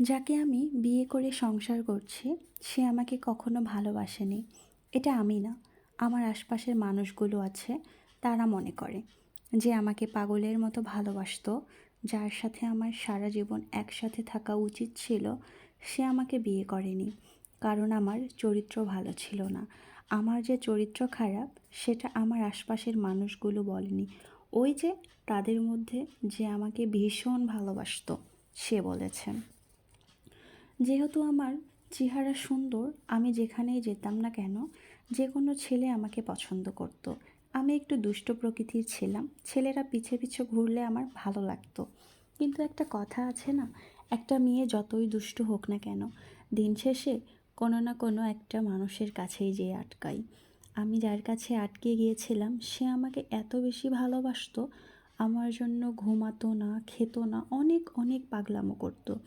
যাকে আমি বিয়ে করে সংসার করছি, সে আমাকে কখনো ভালোবাসেনি। এটা আমি না। আমার আশপাশের মানুষগুলো আছে, তারা মনে করে যে আমাকে পাগলের মতো ভালোবাসতো। যার সাথে আমার সারা জীবন একসাথে থাকা উচিত ছিল, সে আমাকে বিয়ে করেনি। কারণ আমার চরিত্র ভালো ছিল না। আমার যে চরিত্র খারাপ, সেটা আমার আশপাশের মানুষগুলো বলেনি। ওই যে তাদের মধ্যে যে আমাকে ভীষণ ভালোবাসতো, সে বলেছেন যেহেতু আমার চেহারা সুন্দর, আমি যেখানেই যেতাম না কেন, যে কোনো ছেলে আমাকে পছন্দ করতো। আমি একটু দুষ্ট প্রকৃতির ছিলাম, ছেলেরা পিছে পিছে ঘুরলে আমার ভালো লাগতো। কিন্তু একটা কথা আছে না, একটা মেয়ে যতই দুষ্ট হোক না কেন, দিন শেষে কোনো না কোনো একটা মানুষের কাছেই যেয়ে আটকাই আমি যার কাছে আটকে গিয়েছিলাম, সে আমাকে এত বেশি ভালোবাসত, আমার জন্য ঘুমাতো না, খেতো না, অনেক অনেক পাগলামো করতো।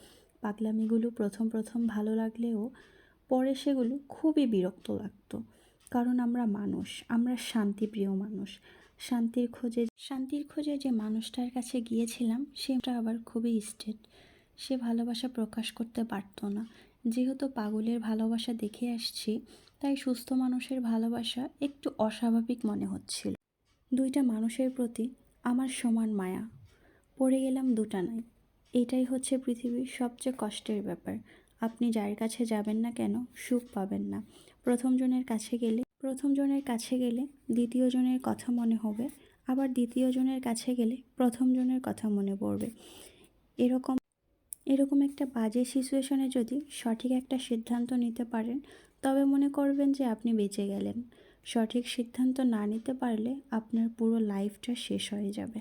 পাগলামিগুলো প্রথম প্রথম ভালো লাগলেও পরে সেগুলো খুবই বিরক্ত লাগতো। কারণ আমরা মানুষ, আমরা শান্তিপ্রিয় মানুষ। শান্তির খোঁজে শান্তির খোঁজে যে মানুষটার কাছে গিয়েছিলাম, সেটা আবার খুবই স্টেট সে ভালোবাসা প্রকাশ করতে পারতো না। যেহেতু পাগলের ভালোবাসা দেখে আসছি, তাই সুস্থ মানুষের ভালোবাসা একটু অস্বাভাবিক মনে হচ্ছিল। দুইটা মানুষের প্রতি আমার সমান মায়া। পড়ে গেলাম দুটা নাই এটাই হচ্ছে পৃথিবীর সবচেয়ে কষ্টের ব্যাপার। আপনি যার কাছে যাবেন না কেন, সুখ পাবেন না। প্রথম জনের কাছে গেলে, প্রথম জনের কাছে গেলে দ্বিতীয় জনের কথা মনে হবে, আবার দ্বিতীয় জনের কাছে গেলে প্রথম জনের কথা মনে পড়বে। এরকম এরকম একটা বাজে সিচুয়েশনে যদি সঠিক একটা সিদ্ধান্ত নিতে পারেন, তবে মনে করবেন যে আপনি বেঁচে গেলেন। সঠিক সিদ্ধান্ত না নিতে পারলে আপনার পুরো লাইফটা শেষ হয়ে যাবে।